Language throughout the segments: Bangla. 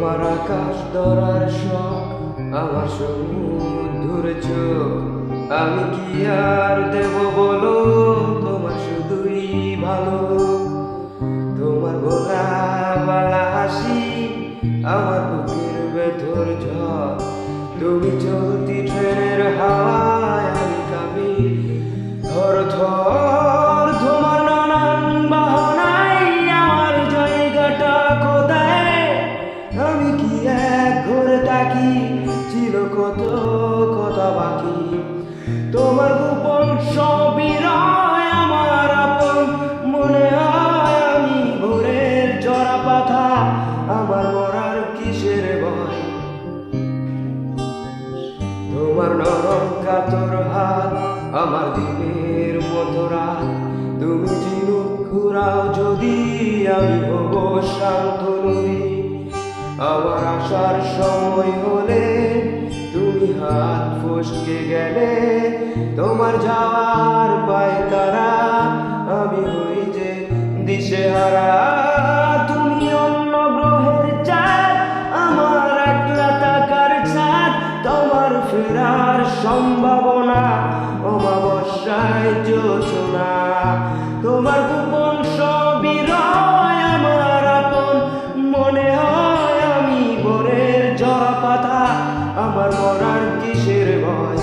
তোমার আকাশ ধরার শখ, আমার সমুদ্র চোখ। আমি কি আর দেব বলো? তোমার শুধুই ভালো। তোমার গোলা বালা হাসি আমার বুকের ভেতর ঝড়। তুমি চলতি ট্রেনের হাওয়ায় আমি কাঁপি, ধর ধর। ঘরে থাকি ছিল কত কথা বাকি। তোমার গোপন সবই আমার আপন, মনে হয় আমি ভোরের জরা আমার মরার কিসের ভয়? তোমার নরম কাতর হাত, আমার দিনের মতো রাত তুমি ঝিনুক ঘুরাও যদি, আমি হব শান্ত নদী। আমার আসার সময় হলে তুমি হাত ফসকে গেলে, তোমার যাওয়ার পায় তারা, আমি হই যে দিশেহারা। তুমি অন্য গ্রহের চাঁদ, আমার একলা ছাদ, তোমার ফেরার সম্ভাবনা, অমাবস্যায় যোচনা। তোমার গোপন কিসের ভয়?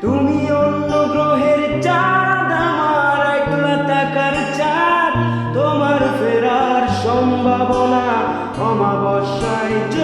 তুমি অন্য গ্রহের চাঁদ, আমার একলা তাকার চাঁদ। তোমার ফেরার সম্ভাবনা অমাবস্যায় চ